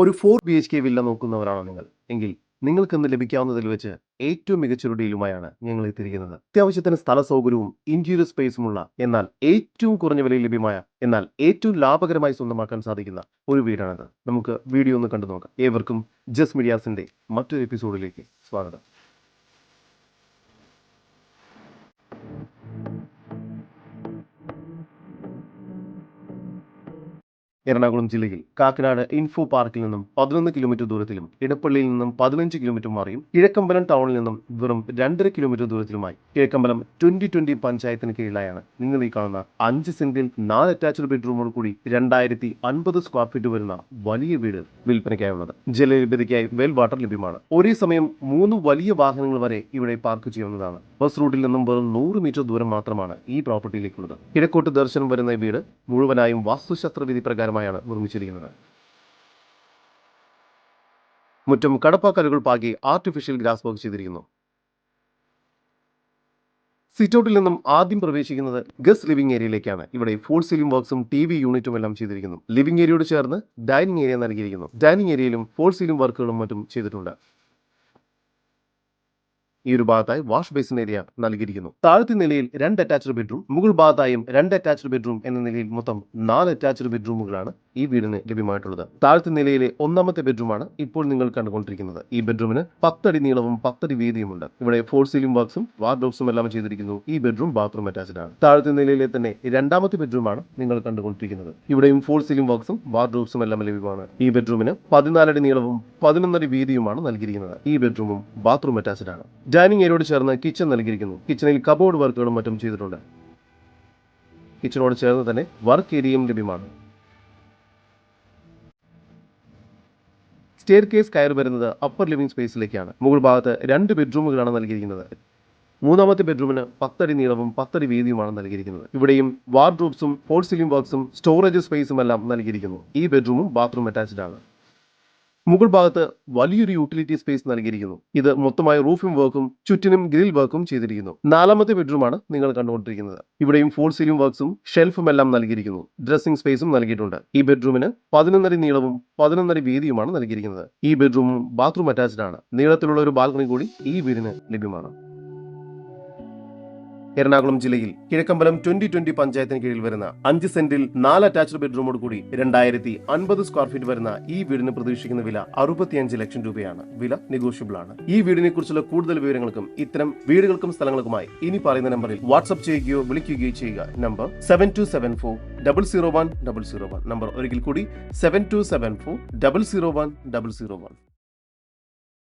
ഒരു four B H K villa നോക്കുന്നവരാണോ നിങ്ങൾ? എങ്കിൽ നിങ്ങൾക്ക് ഇന്ന് ലഭിക്കാവുന്നതിൽ വെച്ച് ഏറ്റവും മികച്ചൊരു ഡീലുമായാണ് ഞങ്ങൾ എത്തിയിരിക്കുന്നത്. അത്യാവശ്യത്തിന് സ്ഥല സൗകര്യവും ഇന്റീരിയർ സ്പേസുമുള്ള എന്നാൽ ഏറ്റവും കുറഞ്ഞ വിലയിൽ ലഭ്യമായ എന്നാൽ ഏറ്റവും ലാഭകരമായി സ്വന്തമാക്കാൻ സാധിക്കുന്ന ഒരു വീടാണിത്. നമുക്ക് വീഡിയോ ഒന്ന് കണ്ടു നോക്കാം ഏവർക്കും ജസ് മീഡിയാസിന്റെ മറ്റൊരു എപ്പിസോഡിലേക്ക് സ്വാഗതം. എറണാകുളം ജില്ലയിൽ. കാക്കനാട് ഇൻഫോ പാർക്കിൽ നിന്നും പതിനൊന്ന് കിലോമീറ്റർ ദൂരത്തിലും ഇടപ്പള്ളിയിൽ നിന്നും പതിനഞ്ച് കിലോമീറ്റർ മാറിയും കിഴക്കമ്പലം ടൗണിൽ നിന്നും വെറും രണ്ടര കിലോമീറ്റർ ദൂരത്തിലുമായി. കിഴക്കമ്പലം ട്വന്റി ട്വന്റി പഞ്ചായത്തിന് കീഴിലായാണ്. നിങ്ങൾ ഈ കാണുന്ന അഞ്ച് സെന്റിൽ നാല് അറ്റാച്ച്ഡ് ബെഡ്റൂമോട് കൂടി രണ്ടായിരത്തി അൻപത് സ്ക്വയർ ഫീറ്റ് വരുന്ന വലിയ വീട് വിൽപ്പനയ്ക്കായുള്ളത്. ജലലഭ്യതയ്ക്കായി വെൽ വാട്ടർ ലഭ്യമാണ്. ഒരേ സമയം മൂന്ന് വലിയ വാഹനങ്ങൾ വരെ ഇവിടെ പാർക്ക് ചെയ്യാവുന്നതാണ്. ബസ് റൂട്ടിൽ നിന്നും വെറും നൂറ് മീറ്റർ ദൂരം മാത്രമാണ് ഈ പ്രോപ്പർട്ടിയിലേക്കുള്ളത്. കിഴക്കോട്ട് ദർശനം വരുന്ന ഈ വീട് മുഴുവനായും വാസ്തുശാസ്ത്ര വിധി പ്രകാരമായാണ് നിർമ്മിച്ചിരിക്കുന്നത്. മുറ്റം കടപ്പാക്കലുകൾ പാകി ആർട്ടിഫിഷ്യൽ ഗ്രാസ് വർക്ക് ചെയ്തിരിക്കുന്നു. സിറ്റൗട്ടിൽ നിന്നും ആദ്യം പ്രവേശിക്കുന്നത് ഗസ്റ്റ് ലിവിംഗ് ഏരിയയിലേക്കാണ് ഇവിടെ ഫോൾ സീലിംഗ് വർക്ക്സും ടി വി യൂണിറ്റും എല്ലാം ചെയ്തിരിക്കുന്നു. ലിവിംഗ് ഏരിയയോട് ചേർന്ന് ഡൈനിങ് ഏരിയ നൽകിയിരിക്കുന്നു. ഡൈനിങ് ഏരിയയിലും ഫോൾ സീലിംഗ് വർക്കുകളും മറ്റും ചെയ്തിട്ടുണ്ട്. ഈ ഒരു ഭാഗത്തായി വാഷ് ബേസിൻ ഏരിയ നൽകിയിരിക്കുന്നു. താഴത്തെ നിലയിൽ രണ്ട് അറ്റാച്ച്ഡ് ബെഡ്റൂം മുകൾ ഭാഗത്തായും രണ്ട് അറ്റാച്ച്ഡ് ബെഡ്റൂം എന്ന നിലയിൽ മൊത്തം നാല് അറ്റാച്ച്ഡ് ബെഡ്റൂമുകളാണ് ഈ വീടിന് ലഭ്യമായിട്ടുള്ളത്. താഴത്തെ നിലയിലെ ഒന്നാമത്തെ ബെഡ്റൂമാണ് ഇപ്പോൾ നിങ്ങൾ കണ്ടുകൊണ്ടിരിക്കുന്നത്. ഈ ബെഡ്റൂമിന് പത്തടി നീളവും പത്തടി വീതിയുമുണ്ട്. ഇവിടെ ഫോർ സീലിംഗ് വർക്ക്സും വാർഡ്രോബ്സും എല്ലാം ചെയ്തിരിക്കുന്നു. ഈ ബെഡ്റൂം ബാത്റൂം അറ്റാച്ച്ഡ് ആണ്. താഴത്തെ നിലയിലെ തന്നെ രണ്ടാമത്തെ ബെഡ്റൂമാണ് നിങ്ങൾ കണ്ടുകൊണ്ടിരിക്കുന്നത്. ഇവിടെയും ഫോർ സീലിംഗ് വർക്ക്സും വാർഡ്രോബ്സും എല്ലാം ലഭ്യമാണ്. ഈ ബെഡ്റൂമിന് പതിനാലടി നീളവും പതിനൊന്നടി വീതിയുമാണ് നൽകിയിരിക്കുന്നത്. ഈ ബെഡ്റൂമും ബാത്റൂം അറ്റാച്ച്ഡ് ആണ്. ഡൈനിങ് ഏരിയയോട് ചേർന്ന് കിച്ചൺ നൽകിയിരിക്കുന്നു. കിച്ചണിൽ കബോർഡ് വർക്കുകളും മറ്റും ചെയ്തിട്ടുണ്ട്. കിച്ചണോട് ചേർന്ന് തന്നെ വർക്ക് ഏരിയയും ലഭ്യമാണ്. സ്റ്റെയർ കേസ് കയറി വരുന്നത് അപ്പർ ലിവിംഗ് സ്പേസിലേക്കാണ് മുകൾ ഭാഗത്ത് രണ്ട് ബെഡ്റൂമുകളാണ് നൽകിയിരിക്കുന്നത്. മൂന്നാമത്തെ ബെഡ്റൂമിന് പത്തടി നീളവും പത്തടി വീതിയുമാണ് നൽകിയിരിക്കുന്നത്. ഇവിടെയും വാർഡ്രോബ്സും ഫോൾ സീലിംഗ് വർക്ക്സും സ്റ്റോറേജ് സ്പേസും എല്ലാം നൽകിയിരിക്കുന്നു. ഈ ബെഡ്റൂമും ബാത്റൂം അറ്റാച്ച്ഡ് ആണ്. മുകൾ ഭാഗത്ത് വലിയൊരു യൂട്ടിലിറ്റി സ്പേസ് നൽകിയിരിക്കുന്നു. ഇത് മൊത്തമായി റൂഫിംഗ് വർക്കും ചുറ്റിനും ഗ്രിൽ വർക്കും ചെയ്തിരിക്കുന്നു. നാലാമത്തെ ബെഡ്റൂമാണ് നിങ്ങൾ കണ്ടുകൊണ്ടിരിക്കുന്നത്. ഇവിടെയും ഫോൾ സീലിംഗ് വർക്ക്സും ഷെൽഫും എല്ലാം നൽകിയിരിക്കുന്നു. ഡ്രസ്സിംഗ് സ്പേസും നൽകിയിട്ടുണ്ട്. ഈ ബെഡ്റൂമിന് പതിനൊന്നര നീളവും പതിനൊന്നര വീതിയുമാണ് നൽകിയിരിക്കുന്നത്. ഈ ബെഡ്റൂമും ബാത്റൂം അറ്റാച്ച്ഡ് ആണ്. നീളത്തിലുള്ള ഒരു ബാൽക്കണി കൂടി ഈ വീടിന് ലഭ്യമാണ്. എറണാകുളം ജില്ലയിൽ കിഴക്കമ്പലം ട്വന്റി ട്വന്റി പഞ്ചായത്തിന് കീഴിൽ വരുന്ന അഞ്ച് സെന്റിൽ നാല് അറ്റാച്ച്ഡ് ബെഡ്റൂമോട് കൂടി രണ്ടായിരത്തി അൻപത് സ്ക്വയർ ഫീറ്റ് വരുന്ന ഈ വീടിന് പ്രതീക്ഷിക്കുന്ന വില അറുപത്തിയഞ്ച് ലക്ഷം രൂപയാണ്. വില നെഗോഷ്യബിൾ ആണ്. ഈ വീടിനെ കുറിച്ചുള്ള കൂടുതൽ വിവരങ്ങൾക്കും ഇത്തരം വീടുകൾക്കും സ്ഥലങ്ങൾക്കുമായി ഇനി പറയുന്ന നമ്പറിൽ വാട്സ്ആപ്പ് ചെയ്യുകയോ വിളിക്കുകയോ ചെയ്യുക. Number seven two seven four double zero one double zero one number ഒരിക്കൽ കൂടി seven two seven four double zero one double zero one